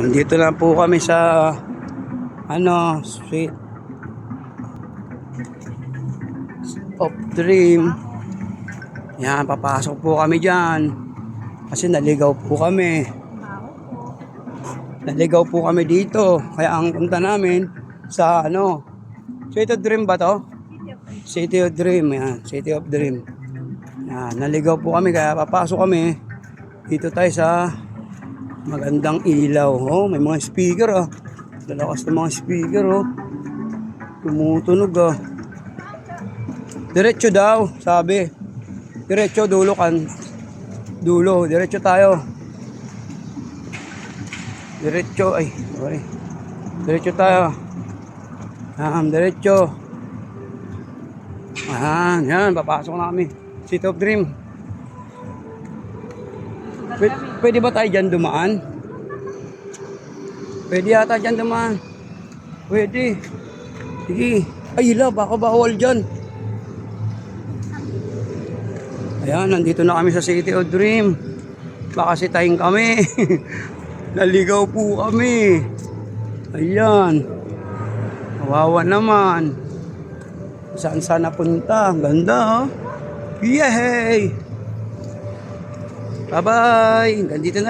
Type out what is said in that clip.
Nandito lang po kami sa ano, Sweet of Dream. Yan, papasok po kami dyan. Kasi naligaw po kami. Naligaw po kami dito. Kaya ang punta namin sa ano, Sweet of Dream ba to? City of Dream, yan. City of Dream. Yan, naligaw po kami kaya papasok kami. Dito tayo sa magandang ilaw. Oh, may mga speaker ah. Lalakas ng mga speaker oh. Tumutunog ah. Diretso daw, sabi. Diretso, dulo kan. Dulo, diretso tayo. Diretso, ay, sorry. Diretso tayo. Um, diretso. Ayan, yan, papasok na kami. City of Dream. Pwede, ba tayo dyan dumaan? Pwede yata dyan dumaan. Pwede. Sige. Ay, ila, baka bawal dyan. Ayan, nandito na kami sa City of Dream. Baka sitayin kami. Naligaw po kami. Ayan. Kawawa naman. Saan saan napunta? Ang ganda, oh. Yay! Bye-bye! Gandito na